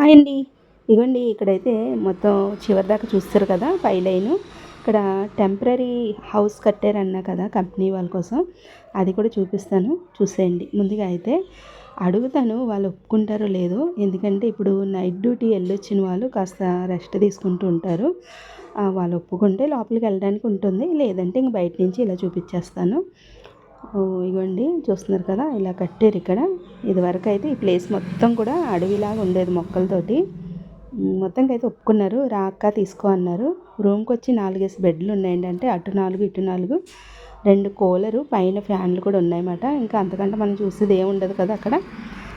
Hi అండి. ఇగోండి ఇక్కడైతే మొత్తం చివరి దాకా చూస్తారు కదా పై లైను. ఇక్కడ టెంపరీ హౌస్ కట్టారన్నా కదా కంపెనీ వాళ్ళ కోసం. అది కూడా చూపిస్తాను చూసేయండి. ముందుగా అయితే అడుగుతాను వాళ్ళు ఒప్పుకుంటారో లేదో. ఎందుకంటే ఇప్పుడు నైట్ డ్యూటీ వెళ్ళొచ్చిన వాళ్ళు కాస్త రెస్ట్ తీసుకుంటూ ఉంటారు. వాళ్ళు ఒప్పుకుంటే లోపలికి వెళ్ళడానికి ఉంటుంది. లేదంటే ఇంక బయట నుంచి ఇలా చూపించేస్తాను. ఇగోండి చూస్తున్నారు కదా ఇలా కట్టారు ఇక్కడ. ఇదివరకు అయితే ఈ ప్లేస్ మొత్తం కూడా అడవిలాగా ఉండేది మొక్కలతోటి. మొత్తంకైతే అయితే ఒప్పుకున్నారు. రాక్క తీసుకో అన్నారు. రూమ్కి వచ్చి నాలుగేసి బెడ్లు ఉన్నాయండి అంటే అటు నాలుగు ఇటు నాలుగు. రెండు కూలరు పైన ఫ్యాన్లు కూడా ఉన్నాయన్నమాట. ఇంకా అంతకంటే మనం చూసేది ఏమి ఉండదు కదా అక్కడ.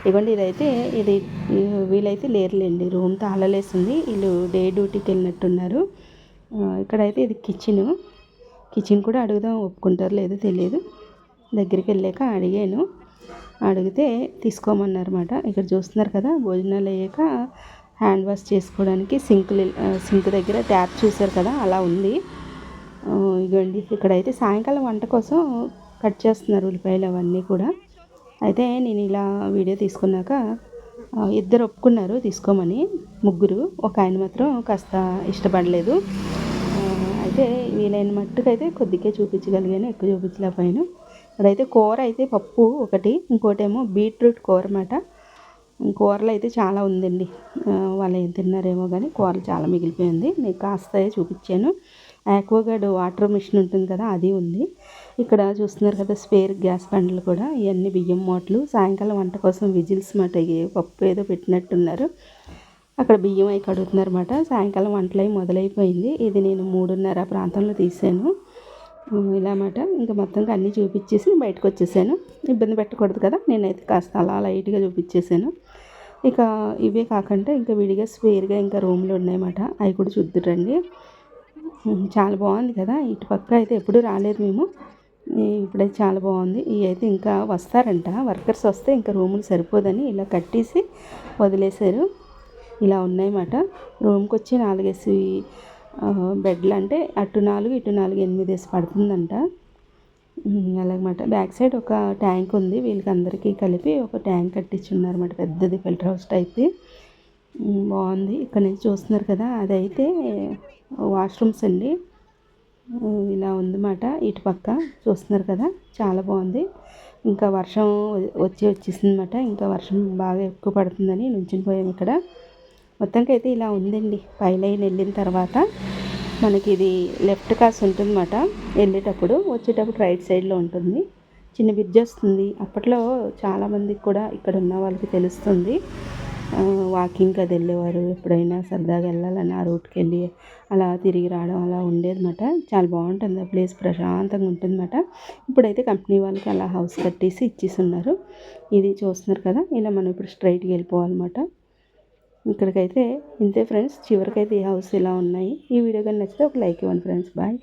ఇవ్వండి ఇదైతే ఇది వీలైతే లేరులేండి. రూమ్ తాళలేసింది. వీళ్ళు డే డ్యూటీకి వెళ్ళినట్టున్నారు. ఇక్కడైతే ఇది కిచెన్. కిచెన్ కూడా అడుగుదాం ఒప్పుకుంటారు లేదో తెలియదు. దగ్గరికి వెళ్ళాక అడిగాను. అడిగితే తీసుకోమన్నారన్నమాట. ఇక్కడ చూస్తున్నారు కదా భోజనాలు అయ్యాక హ్యాండ్ వాష్ చేసుకోవడానికి సింక్ సింక్ దగ్గర ట్యాప్ చూసారు కదా అలా ఉంది. ఇగోండి ఇక్కడైతే సాయంకాలం వంట కోసం కట్ చేస్తున్నారు ఉల్లిపాయలు అవన్నీ కూడా. అయితే నేను ఇలా వీడియో తీసుకున్నాక ఇద్దరు ఒప్పుకున్నారు తీసుకోమని. ముగ్గురు ఒక ఆయన మాత్రం కాస్త ఇష్టపడలేదు. అయితే వీలైన మట్టుకైతే కొద్దిగా చూపించగలిగాను ఎక్కువ చూపించలేకపోయాను. అదైతే కూర అయితే పప్పు ఒకటి ఇంకోటేమో బీట్రూట్ కూర అన్నమాట. కూరలు అయితే చాలా ఉందండి. వాళ్ళు ఏం తిన్నారేమో కానీ కూరలు చాలా మిగిలిపోయింది నేను కాస్త చూపించాను. ఆక్వాగార్డ్ వాటర్ మిషన్ ఉంటుంది కదా అది ఉంది. ఇక్కడ చూస్తున్నారు కదా స్పేర్ గ్యాస్ బండ్లు కూడా. ఇవన్నీ బియ్యం మూటలు. సాయంకాలం వంట కోసం విజిల్స్ మాట పప్పు ఏదో పెట్టినట్టున్నారు. అక్కడ బియ్యం అవి కడుగుతున్నారు అన్నమాట. సాయంకాలం వంటలు అవి మొదలైపోయింది. ఇది నేను మూడున్నర ప్రాంతంలో తీసాను. ఇలా అన్నమాట. ఇంకా మొత్తంగా అన్నీ చూపించేసి బయటకు వచ్చేసాను. ఇబ్బంది పెట్టకూడదు కదా. నేనైతే కాస్త అలా లైట్గా చూపించేసాను. ఇక ఇవే కాకుండా ఇంకా విడిగా స్వేర్గా ఇంకా రూమ్లు ఉన్నాయన్నమాట. అవి కూడా చూద్దురండి. చాలా బాగుంది కదా. ఇటు పక్క అయితే ఎప్పుడు రాలేదు మేము. ఇప్పుడైతే చాలా బాగుంది. ఇవి అయితే ఇంకా వస్తారంట. వర్కర్స్ వస్తే ఇంకా రూములు సరిపోదని ఇలా కట్టేసి వదిలేశారు. ఇలా ఉన్నాయన్నమాట. రూమ్కి వచ్చి నాలుగేసి బెడ్లు అంటే అటు నాలుగు ఇటు నాలుగు ఎనిమిది వేసి పడుతుందంట. అలాగమాట బ్యాక్ సైడ్ ఒక ట్యాంక్ ఉంది. వీళ్ళకి అందరికీ కలిపి ఒక ట్యాంక్ కట్టించున్నారన్నమాట. పెద్దది ఫిల్టర్ హౌస్ టైప్. బాగుంది. ఇక్కడ నుంచి చూస్తున్నారు కదా అదైతే వాష్రూమ్స్ అండి. ఇలా ఉందన్నమాట. ఇటు పక్క చూస్తున్నారు కదా చాలా బాగుంది. ఇంకా వర్షం వచ్చి వచ్చేసిందన్నమాట. ఇంకా వర్షం బాగా ఎక్కువ పడుతుందని నుంచుని ఇక్కడ. మొత్తానికి అయితే ఇలా ఉందండి. పై లైన్ వెళ్ళిన తర్వాత మనకి ఇది లెఫ్ట్ కాస్ ఉంటుందన్నమాట. వెళ్ళేటప్పుడు వచ్చేటప్పుడు రైట్ సైడ్లో ఉంటుంది. చిన్న బ్రిడ్జ్ వస్తుంది. అప్పట్లో చాలామందికి కూడా ఇక్కడ ఉన్న వాళ్ళకి తెలుస్తుంది. వాకింగ్ అది వెళ్ళేవారు. ఎప్పుడైనా సరదాగా వెళ్ళాలని ఆ రూట్కి వెళ్ళి అలా తిరిగి రావడం అలా ఉండేదన్నమాట. చాలా బాగుంటుంది. ఆ ప్లేస్ ప్రశాంతంగా ఉంటుందన్నమాట. ఇప్పుడైతే కంపెనీ వాళ్ళకి అలా హౌస్ కట్టేసి ఇచ్చేసి ఉన్నారు ఇది చూస్తున్నారు కదా ఇలా మనం ఇప్పుడు స్ట్రైట్కి వెళ్ళిపోవాలన్నమాట. ఇక్కడికైతే ఇంతే ఫ్రెండ్స్ చివరికైతే ఈ హౌస్ ఇలా ఉన్నాయి. ఈ వీడియో కానీ నచ్చితే ఒక లైక్ ఇవ్వండి ఫ్రెండ్స్ బాయ్